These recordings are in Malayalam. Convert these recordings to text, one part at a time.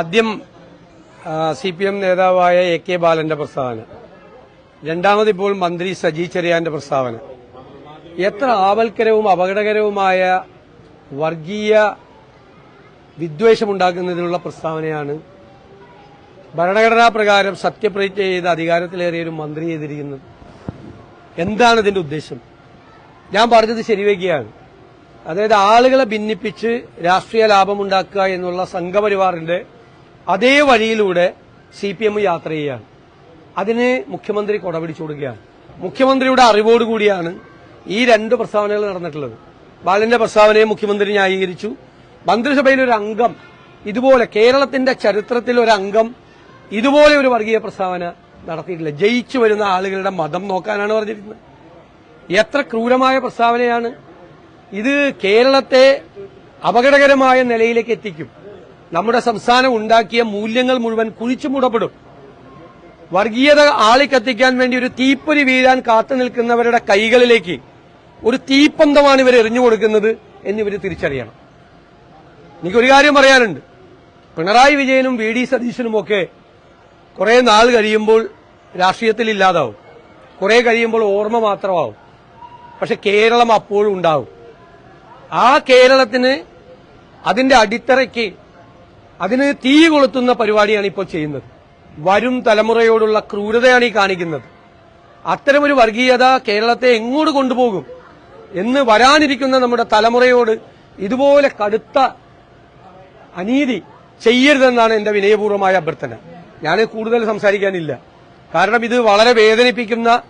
ആദ്യം സി പി എം നേതാവായ എ കെ ബാലന്റെ പ്രസ്താവന. രണ്ടാമത് ഇപ്പോൾ മന്ത്രി സജി ചെറിയാന്റെ പ്രസ്താവന. എത്ര ആവൽക്കരവും അപകടകരവുമായ വർഗീയ വിദ്വേഷമുണ്ടാക്കുന്നതിനുള്ള പ്രസ്താവനയാണ് ഭരണഘടനാ പ്രകാരം സത്യപ്രതിജ്ഞ ചെയ്ത് അധികാരത്തിലേറിയ ഒരു മന്ത്രി ചെയ്തിരിക്കുന്നത്. എന്താണ് ഇതിന്റെ ഉദ്ദേശം? ഞാൻ പറഞ്ഞത് ശരിവയ്ക്കുകയാണ് അതായത് ആളുകളെ ഭിന്നിപ്പിച്ച് രാഷ്ട്രീയ ലാഭമുണ്ടാക്കുക എന്നുള്ള സംഘപരിവാറിന്റെ അതേ വഴിയിലൂടെ സി പി എം യാത്ര ചെയ്യുകയാണ്. അതിന് മുഖ്യമന്ത്രി കൊടപിടിച്ചു കൊടുക്കുകയാണ് മുഖ്യമന്ത്രിയുടെ അറിവോടുകൂടിയാണ് ഈ രണ്ട് പ്രസ്താവനകൾ നടന്നിട്ടുള്ളത്. ബാലന്റെ പ്രസ്താവനയെ മുഖ്യമന്ത്രി ന്യായീകരിച്ചു. മന്ത്രിസഭയിൽ ഒരു അംഗം ഇതുപോലെ കേരളത്തിന്റെ ചരിത്രത്തിൽ ഒരു അംഗം ഇതുപോലെ ഒരു വർഗീയ പ്രസ്താവന നടത്തിയിട്ടില്ല. ജയിച്ചു വരുന്ന ആളുകളുടെ മതം നോക്കാനാണ് പറഞ്ഞിരിക്കുന്നത്. എത്ര ക്രൂരമായ പ്രസ്താവനയാണ് ഇത് കേരളത്തെ അപകടകരമായ നിലയിലേക്ക് എത്തിക്കും. നമ്മുടെ സംസ്ഥാനം ഉണ്ടാക്കിയ മൂല്യങ്ങൾ മുഴുവൻ കുഴിച്ചു മൂടപ്പെടും. വർഗീയത ആളിക്കത്തിക്കാൻ വേണ്ടി ഒരു തീപ്പൊരി വീഴാൻ കാത്തു നിൽക്കുന്നവരുടെ കൈകളിലേക്ക് ഒരു തീപ്പന്തമാണ് ഇവർ എറിഞ്ഞു കൊടുക്കുന്നത് എന്നിവർ തിരിച്ചറിയണം. എനിക്കൊരു കാര്യം പറയാനുണ്ട്. പിണറായി വിജയനും വി ഡി സതീശനുമൊക്കെ കുറെ നാൾ കഴിയുമ്പോൾ രാഷ്ട്രീയത്തിൽ ഇല്ലാതാവും. കുറെ കഴിയുമ്പോൾ ഓർമ്മ മാത്രമാവും. പക്ഷെ കേരളം അപ്പോഴും ഉണ്ടാവും. ആ കേരളത്തിന് അതിന്റെ അടിത്തറയ്ക്ക് അതിന് തീ കൊളുത്തുന്ന പരിപാടിയാണ് ഇപ്പോൾ ചെയ്യുന്നത്. വരും തലമുറയോടുള്ള ക്രൂരതയാണ് ഈ കാണിക്കുന്നത്. അത്തരമൊരു വർഗീയത കേരളത്തെ എങ്ങോട്ട് കൊണ്ടുപോകും എന്ന് വരാനിരിക്കുന്ന നമ്മുടെ തലമുറയോട് ഇതുപോലെ കടുത്ത അനീതി ചെയ്യരുതെന്നാണ് എന്റെ വിനയപൂർവമായ അഭ്യർത്ഥന. ഞാൻ കൂടുതൽ സംസാരിക്കാനില്ല. കാരണം ഇത് വളരെ വേദനിപ്പിക്കുന്ന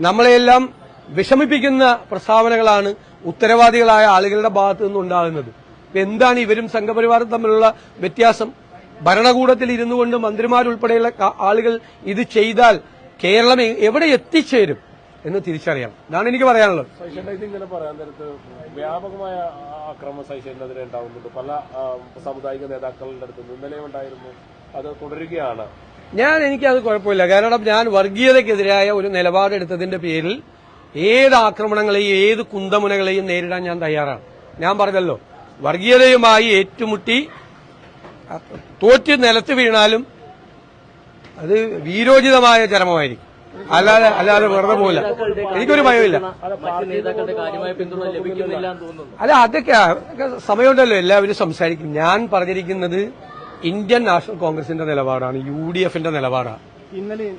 നമ്മളെയെല്ലാം വിഷമിപ്പിക്കുന്ന പ്രസ്താവനകളാണ് ഉത്തരവാദികളായ ആളുകളുടെ ഭാഗത്തു നിന്നുണ്ടാകുന്നത് എന്താണ് ഇവരും സംഘപരിവാറും തമ്മിലുള്ള വ്യത്യാസം? ഭരണകൂടത്തിൽ ഇരുന്നു കൊണ്ട് മന്ത്രിമാരുൾപ്പെടെയുള്ള ആളുകൾ ഇത് ചെയ്താൽ കേരളം എവിടെ എത്തിച്ചേരും എന്ന് തിരിച്ചറിയാം ഇതാണ് എനിക്ക് പറയാനുള്ളത്. ഇങ്ങനെ പറയാൻ നേരത്ത് വ്യാപകമായ അക്രമ സൈഷനെതിരെ ഉണ്ടാവുന്നുണ്ട്. പല സാമുദായിക നേതാക്കളുടെ അടുത്ത് ഇന്നലെ ഉണ്ടായിരുന്നു. അത് തുടരുകയാണ്. ഞാൻ എനിക്കത് കുഴപ്പമില്ല. കാരണം ഞാൻ വർഗീയതയ്ക്കെതിരായ ഒരു നിലപാടെടുത്തതിന്റെ പേരിൽ ഏത് ആക്രമണങ്ങളെയും ഏത് കുന്തമുനകളെയും നേരിടാൻ ഞാൻ തയ്യാറാണ്. ഞാൻ പറഞ്ഞല്ലോ വർഗീയതയുമായി ഏറ്റുമുട്ടി തോറ്റ് നിലത്ത് വീണാലും അത് വീരോചിതമായ ചരമമായിരിക്കും. അല്ലാതെ അല്ലാതെ വെറുതെ പോകില്ല എനിക്കൊരു ഭയമില്ല അല്ല അതൊക്കെ സമയമുണ്ടല്ലോ എല്ലാവരും സംസാരിക്കും. ഞാൻ പറഞ്ഞിരിക്കുന്നത് ഇന്ത്യൻ നാഷണൽ കോൺഗ്രസിന്റെ നിലപാടാണ് യു ഡി എഫിന്റെ നിലപാടാണ്.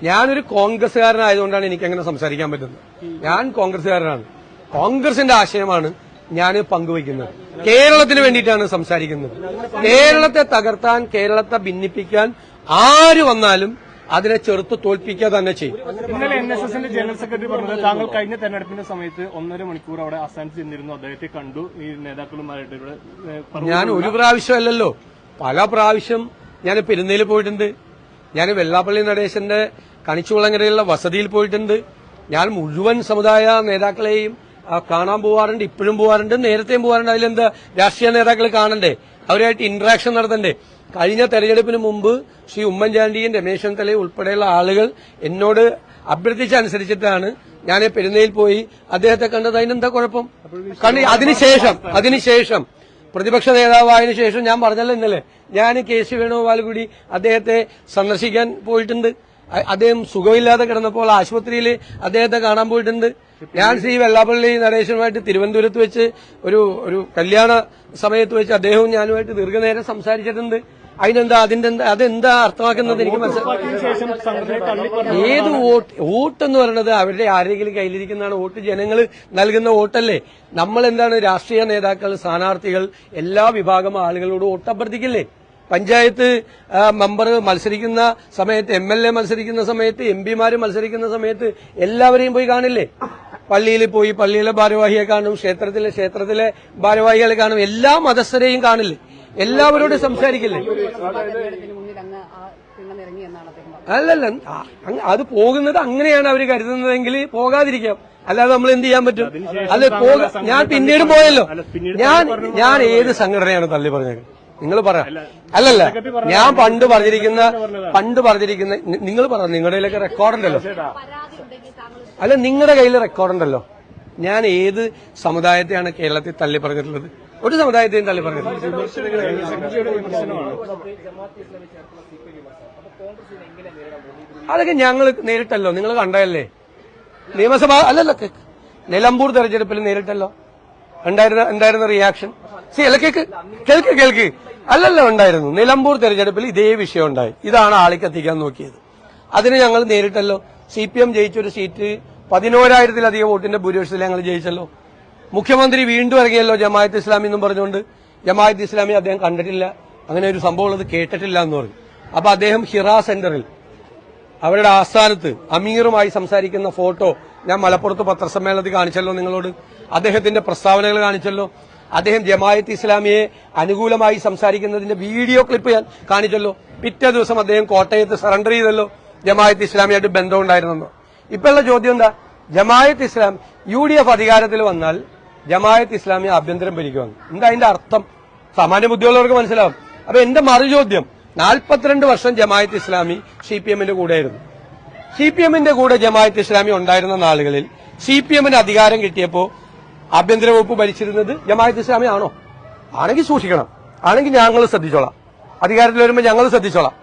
ഞാനൊരു കോൺഗ്രസ്സുകാരനായതുകൊണ്ടാണ് എനിക്ക് അങ്ങനെ സംസാരിക്കാൻ പറ്റുന്നത്. ഞാൻ കോൺഗ്രസ്സുകാരനാണ്. കോൺഗ്രസിന്റെ ആശയമാണ് ഞാൻ പങ്കുവയ്ക്കുന്നത്. കേരളത്തിന് വേണ്ടിയിട്ടാണ് സംസാരിക്കുന്നത്. കേരളത്തെ തകർത്താൻ കേരളത്തെ ഭിന്നിപ്പിക്കാൻ ആര് വന്നാലും അതിനെ ചെറുത്ത് തോൽപ്പിക്കുക തന്നെ ചെയ്യും. ഇന്നലെ എൻ എസ് എസിന്റെ ജനറൽ സെക്രട്ടറി പറഞ്ഞത് താങ്കൾ കഴിഞ്ഞ തെരഞ്ഞെടുപ്പിന്റെ സമയത്ത് ഒന്നര മണിക്കൂർ അവിടെ അസാൻസ് ചെന്നിരുന്നു. അദ്ദേഹത്തെ കണ്ടു. ഈ നേതാക്കളുമായിട്ട് ഇവിടെ ഞാൻ ഒരു പ്രാവശ്യമല്ലല്ലോ പല പ്രാവശ്യം ഞാൻ പെരുന്നയിൽ പോയിട്ടുണ്ട്. ഞാൻ വെള്ളാപ്പള്ളി നടേശന്റെ കണിച്ചുളങ്ങരയിലുള്ള വസതിയിൽ പോയിട്ടുണ്ട്. ഞാൻ മുഴുവൻ സമുദായ നേതാക്കളെയും കാണാൻ പോവാറുണ്ട് ഇപ്പോഴും പോവാറുണ്ട് നേരത്തെയും പോവാറുണ്ട്. അതിലെന്താ രാഷ്ട്രീയ നേതാക്കൾ കാണണ്ടേ? അവരുമായിട്ട് ഇന്ററാക്ഷൻ നടത്തണ്ടേ? കഴിഞ്ഞ തെരഞ്ഞെടുപ്പിന് മുമ്പ് ശ്രീ ഉമ്മൻചാണ്ടിയും രമേശ് ചെന്നിത്തലയും ഉൾപ്പെടെയുള്ള ആളുകൾ എന്നോട് അഭ്യർത്ഥിച്ചനുസരിച്ചിട്ടാണ് ഞാൻ പെരുന്നയിൽ പോയി അദ്ദേഹത്തെ കണ്ടത്. അതിനെന്താ കുഴപ്പം? കണ്ട് അതിനുശേഷം അതിനുശേഷം പ്രതിപക്ഷ നേതാവായതിനു ശേഷം ഞാൻ പറഞ്ഞല്ലോ ഇന്നലെ ഞാൻ കെ സി വേണുഗോപാൽ കൂടി അദ്ദേഹത്തെ സന്ദർശിക്കാൻ പോയിട്ടുണ്ട്. അദ്ദേഹം സുഖമില്ലാതെ കിടന്നപ്പോൾ ആശുപത്രിയിൽ അദ്ദേഹത്തെ കാണാൻ പോയിട്ടുണ്ട്. ഞാൻ ശ്രീ വെള്ളാപ്പള്ളി നടേശനുമായിട്ട് തിരുവനന്തപുരത്ത് വെച്ച് ഒരു ഒരു കല്യാണ സമയത്ത് വെച്ച് അദ്ദേഹവും ഞാനുമായിട്ട് ദീർഘനേരം സംസാരിച്ചിട്ടുണ്ട്. അതിനെന്താ അതിന്റെ അതെന്താ അർത്ഥമാക്കുന്നത് എനിക്ക് മനസ്സിലായി ഏത് വോട്ട് വോട്ട് എന്ന് പറയുന്നത് അവരുടെ ആരെങ്കിലും കയ്യിലിരിക്കുന്നതാണ് വോട്ട്. ജനങ്ങൾ നൽകുന്ന വോട്ടല്ലേ. നമ്മൾ എന്താണ് രാഷ്ട്രീയ നേതാക്കൾ സ്ഥാനാർത്ഥികൾ എല്ലാ വിഭാഗം ആളുകളോട് വോട്ട് അഭ്യർത്ഥിക്കില്ലേ? പഞ്ചായത്ത് മെമ്പർ മത്സരിക്കുന്ന സമയത്ത് എം എൽ എ മത്സരിക്കുന്ന സമയത്ത് എം പിമാര് മത്സരിക്കുന്ന സമയത്ത് എല്ലാവരെയും പോയി കാണില്ലേ? പള്ളിയിൽ പോയി പള്ളിയിലെ ഭാരവാഹിയെ കാണും ക്ഷേത്രത്തിലെ ക്ഷേത്രത്തിലെ ഭാരവാഹികളെ കാണും എല്ലാ മതസ്ഥരെയും കാണില്ലേ? എല്ലാവരോടും സംസാരിക്കില്ലേ? അല്ലല്ല അത് പോകുന്നത് അങ്ങനെയാണ് അവർ കരുതുന്നതെങ്കിൽ പോകാതിരിക്കാം. അല്ലാതെ നമ്മൾ എന്ത് ചെയ്യാൻ പറ്റും? പോക ഞാൻ പിന്നീട് പോയല്ലോ. ഞാൻ ഞാൻ ഏത് സംഘടനയാണ് തള്ളി പറഞ്ഞത്? നിങ്ങൾ പറ. അല്ലല്ല ഞാൻ പണ്ട് പറഞ്ഞിരിക്കുന്ന പണ്ട് പറഞ്ഞിരിക്കുന്ന നിങ്ങൾ പറ നിങ്ങളുടെ കയ്യിലൊക്കെ റെക്കോർഡുണ്ടല്ലോ അല്ല നിങ്ങളുടെ കയ്യിൽ റെക്കോർഡുണ്ടല്ലോ ഞാൻ ഏത് സമുദായത്തെയാണ് കേരളത്തിൽ തള്ളി പറഞ്ഞിട്ടുള്ളത്? ഒരു സമുദായത്തെയും തള്ളി പറയുന്നത് അതൊക്കെ ഞങ്ങൾ നേരിട്ടല്ലോ. നിങ്ങൾ കണ്ടതല്ലേ? നിയമസഭ അല്ലല്ല നിലമ്പൂർ തെരഞ്ഞെടുപ്പിൽ നേരിട്ടല്ലോ. ഉണ്ടായിരുന്ന എന്തായിരുന്ന റിയാക്ഷൻ സി അല്ല കേക്ക് കേൾക്ക് കേൾക്ക്. അല്ലല്ലോ ഉണ്ടായിരുന്നു. നിലമ്പൂർ തെരഞ്ഞെടുപ്പിൽ ഇതേ വിഷയം ഉണ്ടായി. ഇതാണ് ആളിക്കത്തിക്കാൻ നോക്കിയത്. അതിന് ഞങ്ങൾ നേരിട്ടല്ലോ. സി പി എം ജയിച്ചൊരു സീറ്റ് പതിനോരായിരത്തിലധികം വോട്ടിന്റെ ഭൂരിപക്ഷത്തിൽ ഞങ്ങൾ ജയിച്ചല്ലോ. മുഖ്യമന്ത്രി വീണ്ടും ഇറങ്ങിയല്ലോ ജമായത്ത് ഇസ്ലാമി എന്നും പറഞ്ഞുകൊണ്ട്. ജമായത്ത് ഇസ്ലാമി അദ്ദേഹം കണ്ടിട്ടില്ല. അങ്ങനെ ഒരു സംഭവം ഉള്ളത് കേട്ടിട്ടില്ല എന്ന് പറഞ്ഞു. അപ്പൊ അദ്ദേഹം ഹിറ സെന്ററിൽ അവരുടെ ആസ്ഥാനത്ത് അമീറുമായി സംസാരിക്കുന്ന ഫോട്ടോ ഞാൻ മലപ്പുറത്ത് പത്രസമ്മേളനത്തിൽ കാണിച്ചല്ലോ നിങ്ങളോട്. അദ്ദേഹത്തിന്റെ പ്രസ്താവനകൾ കാണിച്ചല്ലോ. അദ്ദേഹം ജമായത്ത് ഇസ്ലാമിയെ അനുകൂലമായി സംസാരിക്കുന്നതിന്റെ വീഡിയോ ക്ലിപ്പ് ഞാൻ കാണിച്ചല്ലോ. പിറ്റേ ദിവസം അദ്ദേഹം കോട്ടയത്ത് സറണ്ടർ ചെയ്തല്ലോ. ജമായത്ത് ഇസ്ലാമിയായിട്ട് ബന്ധമുണ്ടായിരുന്നോ ഇപ്പോഴുള്ള ചോദ്യം എന്താ? Jamaat Islam U D F അധികാരത്തിൽ വന്നാൽ ജമായത്ത് ഇസ്ലാമി ആഭ്യന്തരം ഭരിക്കുമെന്ന്. എന്താ അതിന്റെ അർത്ഥം? സാമാന്യ ബുദ്ധിയുള്ളവർക്ക് മനസ്സിലാവും. അപ്പൊ എന്റെ മറുചോദ്യം നാൽപ്പത്തിരണ്ട് വർഷം ജമായത്ത് ഇസ്ലാമി സി പി എമ്മിന്റെ കൂടെയായിരുന്നു. സി പി എമ്മിന്റെ കൂടെ ജമായത്ത് ഇസ്ലാമി ഉണ്ടായിരുന്ന നാളുകളിൽ സി പി എമ്മിന് അധികാരം കിട്ടിയപ്പോ ആഭ്യന്തര വകുപ്പ് ഭരിച്ചിരുന്നത് ജമായത്ത് ഇസ്ലാമി ആണോ? ആണെങ്കിൽ സൂക്ഷിക്കണം. ആണെങ്കിൽ ഞങ്ങൾ ശ്രദ്ധിച്ചോളാം. അധികാരത്തിൽ വരുമ്പോൾ ഞങ്ങൾ ശ്രദ്ധിച്ചോളാം.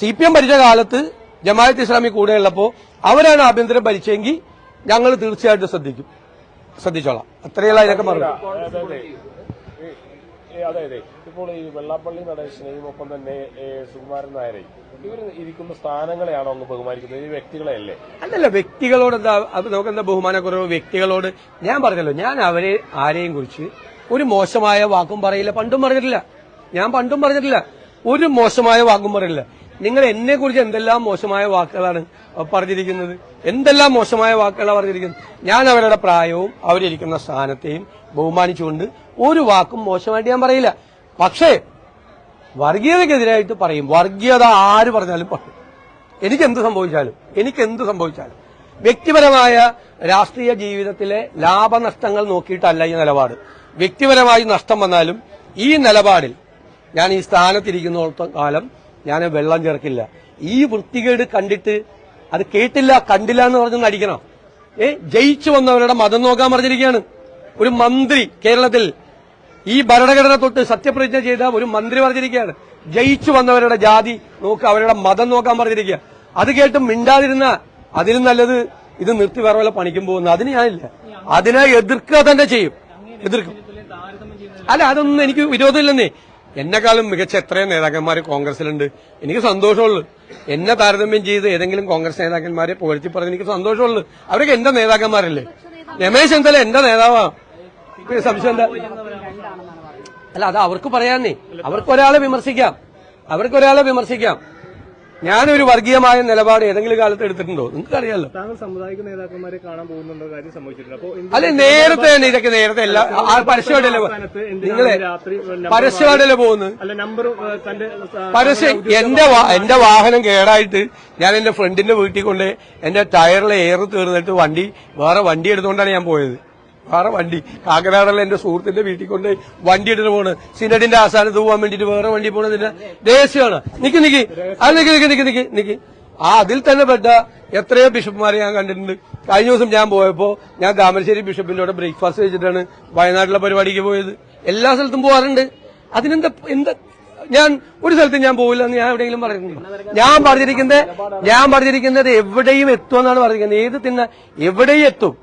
സി പി എം ഭരിച്ച കാലത്ത് ജമായത്ത് ഇസ്ലാമി കൂടെയുള്ളപ്പോൾ അവരാണ് ആഭ്യന്തരം ഭരിച്ചെങ്കിൽ ഞങ്ങൾ തീർച്ചയായിട്ടും ശ്രദ്ധിക്കും. ശ്രദ്ധിച്ചോളാം. അത്രയുള്ള ഇതൊക്കെ മറുപടി അതെ അതെ. ഇപ്പോൾ ഈ വെള്ളാപ്പള്ളി നടേശനെയും ഒപ്പം തന്നെ സുകുമാരൻ നായരെയും ഇവർ ഇരിക്കുന്ന സ്ഥാനങ്ങളെയാണോ അങ്ങ് ബഹുമാനിക്കുന്നത്? ഈ വ്യക്തികളെ അല്ലേ അല്ലല്ല വ്യക്തികളോട് എന്താ നമുക്ക് എന്താ ബഹുമാനക്കുറവ്? വ്യക്തികളോട് ഞാൻ പറഞ്ഞല്ലോ ഞാൻ അവരെ ആരെയും കുറിച്ച് ഒരു മോശമായ വാക്കും പറയില്ല പണ്ടും പറഞ്ഞിട്ടില്ല. ഞാൻ പണ്ടും പറഞ്ഞിട്ടില്ല. ഒരു മോശമായ വാക്കും പറയില്ല. നിങ്ങൾ എന്നെ കുറിച്ച് എന്തെല്ലാം മോശമായ വാക്കുകളാണ് പറഞ്ഞിരിക്കുന്നത്? എന്തെല്ലാം മോശമായ വാക്കുകളാണ് പറഞ്ഞിരിക്കുന്നത്? ഞാൻ അവരുടെ പ്രായവും അവരിരിക്കുന്ന സ്ഥാനത്തെയും ബഹുമാനിച്ചുകൊണ്ട് ഒരു വാക്കും മോശമായിട്ട് ഞാൻ പറയില്ല. പക്ഷേ വർഗീയതക്കെതിരായിട്ട് പറയും. വർഗീയത ആര് പറഞ്ഞാലും പറയും. എനിക്ക് എന്ത് സംഭവിച്ചാലും എനിക്ക് എന്ത് സംഭവിച്ചാലും. വ്യക്തിപരമായ രാഷ്ട്രീയ ജീവിതത്തിലെ ലാഭനഷ്ടങ്ങൾ നോക്കിയിട്ടല്ല ഈ നിലപാട്. വ്യക്തിപരമായി നഷ്ടം വന്നാലും ഈ നിലപാടിൽ ഞാൻ ഈ സ്ഥാനത്തിരിക്കുന്നിടത്തോളം കാലം ഞാൻ വെള്ളം ചേർക്കില്ല. ഈ വൃത്തികേട് കണ്ടിട്ട് അത് കേട്ടില്ല കണ്ടില്ല എന്ന് പറഞ്ഞു നടിക്കണം ഏ ജയിച്ചു വന്നവരുടെ മതം നോക്കാൻ പറഞ്ഞിരിക്കുകയാണ്. ഒരു മന്ത്രി കേരളത്തിൽ ഈ ഭരണഘടന തൊട്ട് സത്യപ്രതിജ്ഞ ചെയ്ത ഒരു മന്ത്രി പറഞ്ഞിരിക്കുകയാണ്. ജയിച്ചു വന്നവരുടെ ജാതി നോക്ക് അവരുടെ മതം നോക്കാൻ പറഞ്ഞിരിക്കുക. അത് കേട്ട് മിണ്ടാതിരുന്ന അതിലും നല്ലത് ഇത് നിർത്തി വേറെ വല്ല പണിക്കും പോകുന്നു അതിന് ഞാനില്ല. അതിനെ എതിർക്കുക തന്നെ ചെയ്യും. എതിർക്കും. അല്ല അതൊന്നും എനിക്ക് വിരോധമില്ലെന്നേ. എന്നെക്കാളും മികച്ച എത്രയും നേതാക്കന്മാർ കോൺഗ്രസിലുണ്ട് എനിക്ക് സന്തോഷമുള്ളൂ. എന്നെ താരതമ്യം ചെയ്ത് ഏതെങ്കിലും കോൺഗ്രസ് നേതാക്കന്മാരെ പുകഴ്ത്തി പറഞ്ഞ് എനിക്ക് സന്തോഷമുള്ളു. അവരൊക്കെ എന്റെ നേതാക്കന്മാരല്ലേ? രമേശ് ചെന്നിത്തല എന്റെ നേതാവാ. സംശയം എന്താ? അല്ല അത് അവർക്ക് പറയാന്നേ. അവർക്ക് ഒരാളെ വിമർശിക്കാം. അവർക്ക് ഒരാളെ വിമർശിക്കാം. ഞാനൊരു വർഗീയമായ നിലപാട് ഏതെങ്കിലും കാലത്ത് എടുത്തിട്ടുണ്ടോ? നിങ്ങൾക്ക് അറിയാലോ താങ്കൾ സാമുദായിക നേതാക്കന്മാരെ കാണാൻ പോകുന്നുണ്ടോ? കാര്യം സംഭവിച്ചിട്ടുണ്ട് അല്ലെ നേരത്തെ തന്നെ ഇതൊക്കെ നേരത്തെ അല്ല ആ പരസ്യമായിട്ടല്ലേ നിങ്ങളെ പരസ്യമായിട്ടല്ലേ പോകുന്നത്? അല്ല നമ്പർ തന്റെ പരസ്യം എന്റെ എന്റെ വാഹനം കേടായിട്ട് ഞാൻ എന്റെ ഫ്രണ്ടിന്റെ വീട്ടിൽ കൊണ്ട് എന്റെ ടയറിലെ എയർ തീർന്നിട്ട് വണ്ടി വേറെ വണ്ടി എടുത്തുകൊണ്ടാണ് ഞാൻ പോയത്. വേറെ വണ്ടി. കാക്കനാടല്ല എന്റെ സുഹൃത്തിന്റെ വീട്ടിൽ കൊണ്ട് വണ്ടി എടുത്ത് പോണ്. സിനഡിന്റെ ആസ്ഥാനത്ത് പോകാൻ വേണ്ടിട്ട് വേറെ വണ്ടി പോണതിന്റെ രഹസ്യമാണ് നിക്ക് നിക്ക്. അത് നിക്ക് നിക്ക് നിക്ക് നിക്ക് നിക്ക്. ആ അതിൽ തന്നെ പെട്ട എത്രയോ ബിഷപ്പുമാരെ ഞാൻ കണ്ടിട്ടുണ്ട്. കഴിഞ്ഞ ദിവസം ഞാൻ പോയപ്പോ ഞാൻ താമരശ്ശേരി ബിഷപ്പിന്റെ കൂടെ ബ്രേക്ക്ഫാസ്റ്റ് കഴിച്ചിട്ടാണ് വയനാട്ടിലെ പരിപാടിക്ക് പോയത്. എല്ലാ സ്ഥലത്തും പോകാറുണ്ട് അതിനെന്താ എന്താ ഞാൻ ഒരു സ്ഥലത്ത് ഞാൻ പോവില്ല എന്ന് ഞാൻ എവിടെയെങ്കിലും പറയുന്നുണ്ടോ ഞാൻ പറഞ്ഞിരിക്കുന്നത് ഞാൻ പറഞ്ഞിരിക്കുന്നത് എവിടെയും എത്തുമെന്നാണ് പറഞ്ഞിരിക്കുന്നത്. ഏത് തിന്ന എവിടെയും എത്തും.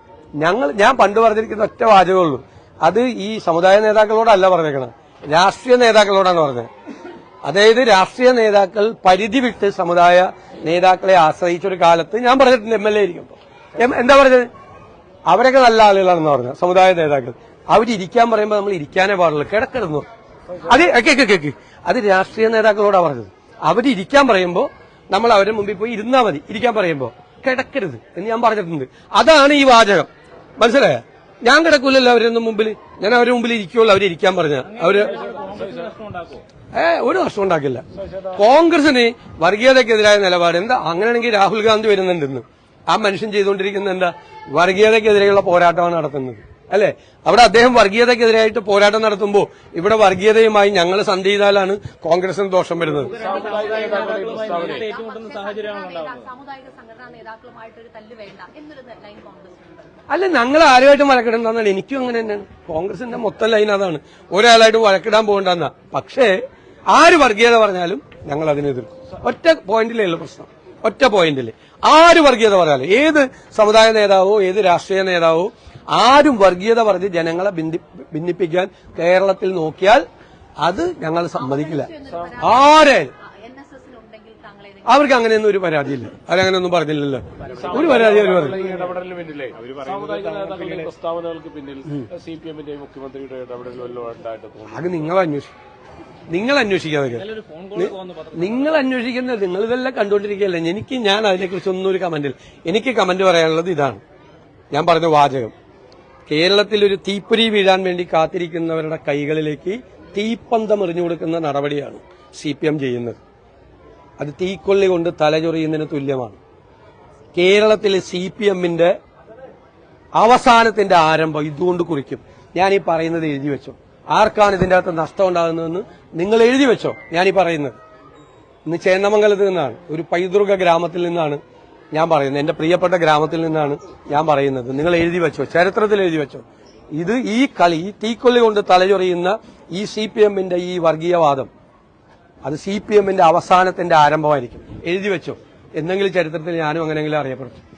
ഞങ്ങൾ ഞാൻ പണ്ട് പറഞ്ഞിരിക്കുന്ന ഒറ്റ വാചകമുള്ളൂ അത് ഈ സമുദായ നേതാക്കളോടല്ല പറഞ്ഞേക്കണത്. രാഷ്ട്രീയ നേതാക്കളോടാണ് പറഞ്ഞത്. അതായത് രാഷ്ട്രീയ നേതാക്കൾ പരിധി വിട്ട് സമുദായ നേതാക്കളെ ആശ്രയിച്ച ഒരു കാലത്ത് ഞാൻ പറഞ്ഞിട്ടുണ്ട് എം എൽ എ ഇരിക്കുമ്പോൾ എന്താ പറഞ്ഞത്? അവരൊക്കെ നല്ല ആളുകളാണെന്ന് പറഞ്ഞു സമുദായ നേതാക്കൾ. അവരിയ്ക്കാൻ പറയുമ്പോൾ നമ്മൾ ഇരിക്കാനേ പാടുള്ളൂ. കിടക്കിടുന്നു അത് കേക്ക് കേക്ക് അത് രാഷ്ട്രീയ നേതാക്കളോടാ പറഞ്ഞത്. അവരിയ്ക്കാൻ പറയുമ്പോൾ നമ്മൾ അവരുടെ മുമ്പിൽ പോയി ഇരുന്നാൽ മതി. ഇരിക്കാൻ പറയുമ്പോൾ കിടക്കരുത് എന്ന് ഞാൻ പറഞ്ഞിട്ടുണ്ട്. അതാണ് ഈ വാചകം. മനസ്സിലായ? ഞാൻ കിടക്കൂലല്ലോ അവരൊന്നും മുമ്പിൽ ഞാൻ അവരുടെ മുമ്പിൽ ഇരിക്കുള്ളൂ അവരിക്കാൻ പറഞ്ഞ. അവർ ഏ ഒരു നഷ്ടം ഉണ്ടാക്കില്ല. കോൺഗ്രസിന് വർഗീയതക്കെതിരായ നിലപാട്. എന്താ? അങ്ങനെയാണെങ്കിൽ രാഹുൽ ഗാന്ധി വരുന്നുണ്ടെന്ന്. ആ മനുഷ്യൻ ചെയ്തുകൊണ്ടിരിക്കുന്ന എന്താ? വർഗീയതക്കെതിരെയുള്ള പോരാട്ടമാണ് നടത്തുന്നത്. അല്ലെ? അവിടെ അദ്ദേഹം വർഗീയതക്കെതിരായിട്ട് പോരാട്ടം നടത്തുമ്പോൾ ഇവിടെ വർഗീയതയുമായി ഞങ്ങൾ സന്ധി ചെയ്താലാണ് കോൺഗ്രസിന് ദോഷം വരുന്നത്. സാമുദായിക സംഘടനാ നേതാക്കളുമായിട്ടൊരു തല്ല് വേണ്ട. എന്നൊരു ലൈൻ കോൺഗ്രസിനുണ്ട് അല്ല ഞങ്ങൾ ആരുമായിട്ടും വഴക്കിടണ്ടെന്നാണ്. എനിക്കും അങ്ങനെ തന്നെയാണ്. കോൺഗ്രസിന്റെ മൊത്തം ലൈൻ അതാണ്. ഒരാളായിട്ട് വഴക്കിടാൻ പോകണ്ടെന്നാ. പക്ഷേ ആര് വർഗീയത പറഞ്ഞാലും ഞങ്ങൾ അതിനെ എതിർക്കും. ഒറ്റ പോയിന്റിലേ ഉള്ളൂ പ്രശ്നം. ഒറ്റ പോയിന്റിൽ ആര് വർഗീയത പറഞ്ഞാലും ഏത് സമുദായ നേതാവോ ഏത് രാഷ്ട്രീയ നേതാവോ ആരും വർഗീയത പറഞ്ഞ് ജനങ്ങളെ ഭിന്നി- ഭിന്നിപ്പിക്കാൻ കേരളത്തിൽ നോക്കിയാൽ അത് ഞങ്ങൾ സമ്മതിക്കില്ല. ആരായാലും എൻ എസ് എസിനുണ്ടെങ്കിൽ താങ്കൾ ഏതെങ്കിലും അവർക്ക് അങ്ങനെയൊന്നും ഒരു പരാതിയില്ല. അവരങ്ങനെയൊന്നും പറഞ്ഞില്ലല്ലോ. ഒരു പരാതി അവർ പറഞ്ഞു പ്രസ്താവനകൾക്ക് പിന്നിൽ സി പി എമ്മിന്റെയും മുഖ്യമന്ത്രിയുടെ ഇടപെടൽ വല്ലതും ഉണ്ടായിട്ട് അത് നിങ്ങൾ അന്വേഷിക്കും. നിങ്ങൾ അന്വേഷിക്കാതെ നിങ്ങൾ അന്വേഷിക്കുന്നത് നിങ്ങൾ ഇതെല്ലാം കണ്ടുകൊണ്ടിരിക്കുകയല്ലേ? എനിക്ക് ഞാൻ അതിനെക്കുറിച്ച് ഒന്നും ഒരു കമന്റിൽ എനിക്ക് കമന്റ് പറയാനുള്ളത് ഇതാണ്. ഞാൻ പറഞ്ഞ വാചകം. കേരളത്തിൽ ഒരു തീപ്പൊരി വീഴാൻ വേണ്ടി കാത്തിരിക്കുന്നവരുടെ കൈകളിലേക്ക് തീപ്പന്തം എറിഞ്ഞു കൊടുക്കുന്ന നടപടിയാണ് സി പി എം ചെയ്യുന്നത്. അത് തീക്കൊള്ളി കൊണ്ട് തലചൊറിയുന്നതിന് തുല്യമാണ്. കേരളത്തിലെ സി പി എമ്മിന്റെ അവസാനത്തിന്റെ ആരംഭം ഇതുകൊണ്ട് കുറിക്കും. ഞാൻ ഈ പറയുന്നത് എഴുതി വെച്ചോ. ആർക്കാണ് ഇതിന്റെ അകത്ത് നഷ്ടം ഉണ്ടാകുന്നതെന്ന് നിങ്ങൾ എഴുതി വെച്ചോ. ഞാൻ ഈ പറയുന്നത്. ഇന്ന് ചേന്നമംഗലത്ത് നിന്നാണ് ഒരു പൈതൃക ഗ്രാമത്തിൽ നിന്നാണ് ഞാൻ പറയുന്നത്. എന്റെ പ്രിയപ്പെട്ട ഗ്രാമത്തിൽ നിന്നാണ് ഞാൻ പറയുന്നത്. നിങ്ങൾ എഴുതി വെച്ചോ ചരിത്രത്തിൽ എഴുതി വെച്ചോ. ഇത് ഈ കളി തീക്കൊള്ളി കൊണ്ട് തലചൊറിയുന്ന ഈ സി പി എമ്മിന്റെ ഈ വർഗീയവാദം അത് സി പി എമ്മിന്റെ അവസാനത്തിന്റെ ആരംഭമായിരിക്കും. എഴുതി വെച്ചോ. എന്തെങ്കിലും ചരിത്രത്തിൽ ഞാനും അങ്ങനെയെങ്കിലും അറിയപ്പെടും.